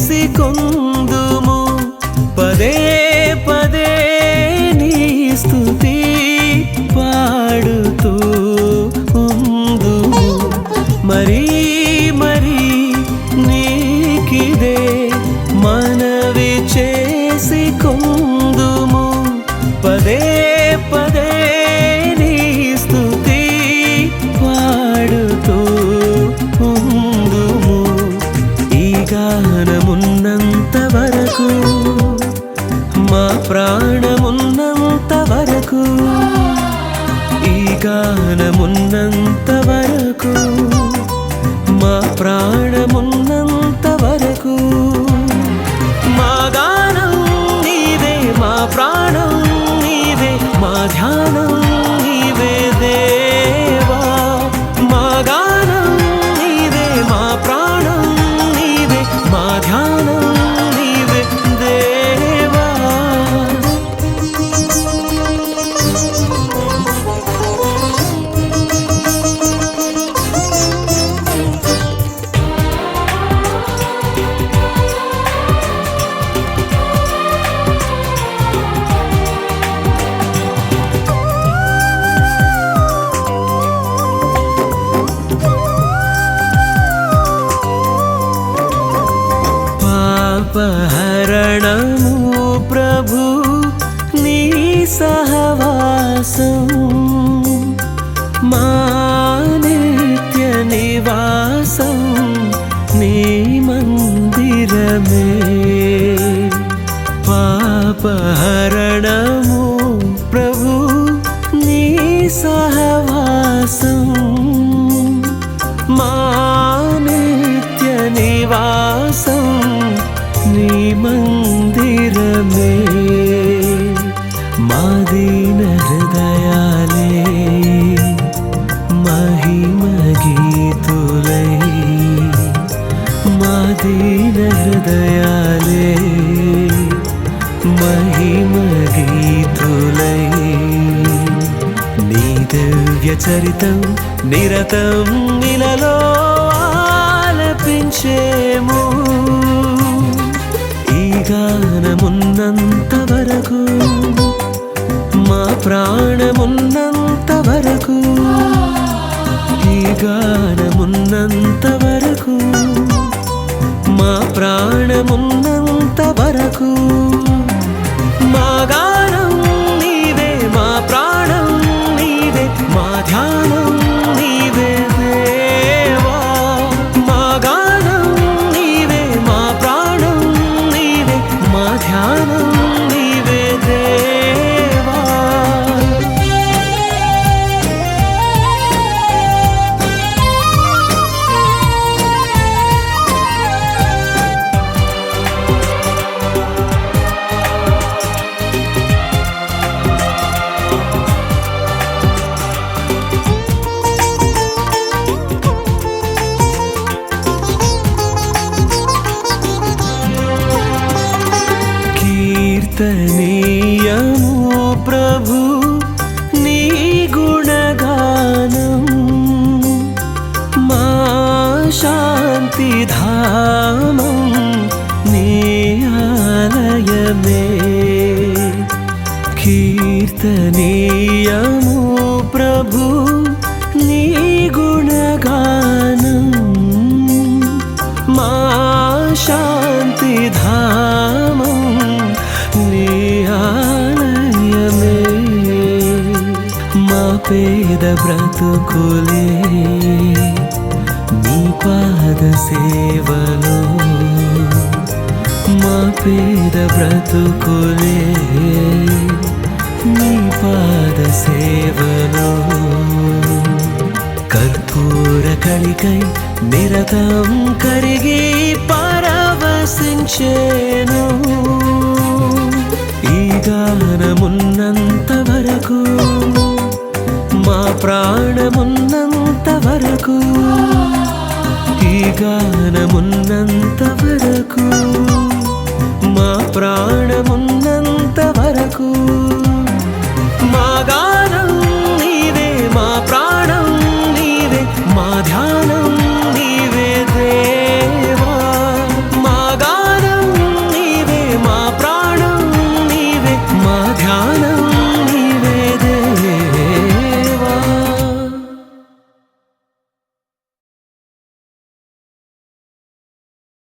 చేసి కొందుము. పదే ప్రాణమున్నంత వరకు ఈ గానమున్నంత వరకు మా ప్రాణమున్న నివాసం నీ మందిరమే. మాదీన హృదయాలే మహిమ గీతులై. మాదీన హృదయాలే మహిమ గీతులై. నీ దివ్య చరితం నిరతం నిలలో ఆలపించేము. ఈ వరకు మా ప్రాణమున్నంత వరకు ఈ గానమున్నంత కీర్తనీయము ప్రభు నీ గుణగానం. మా శాంతి ధామం నీ ఆలయమే. కీర్తనీయము ప్రభు నీ గుణగానం. మా శాంతి ధామం నీ ఆలయమే మా పేద బ్రతుకులే నీ పాద సేవలో మా పేద బ్రతుకులే నీ పాద సేవలో. కర్పూర కళికై నిరతం కరిగి పరవశించేను. గానమున్నంత వరకు మా ప్రాణమున్నంత వరకు మా గానం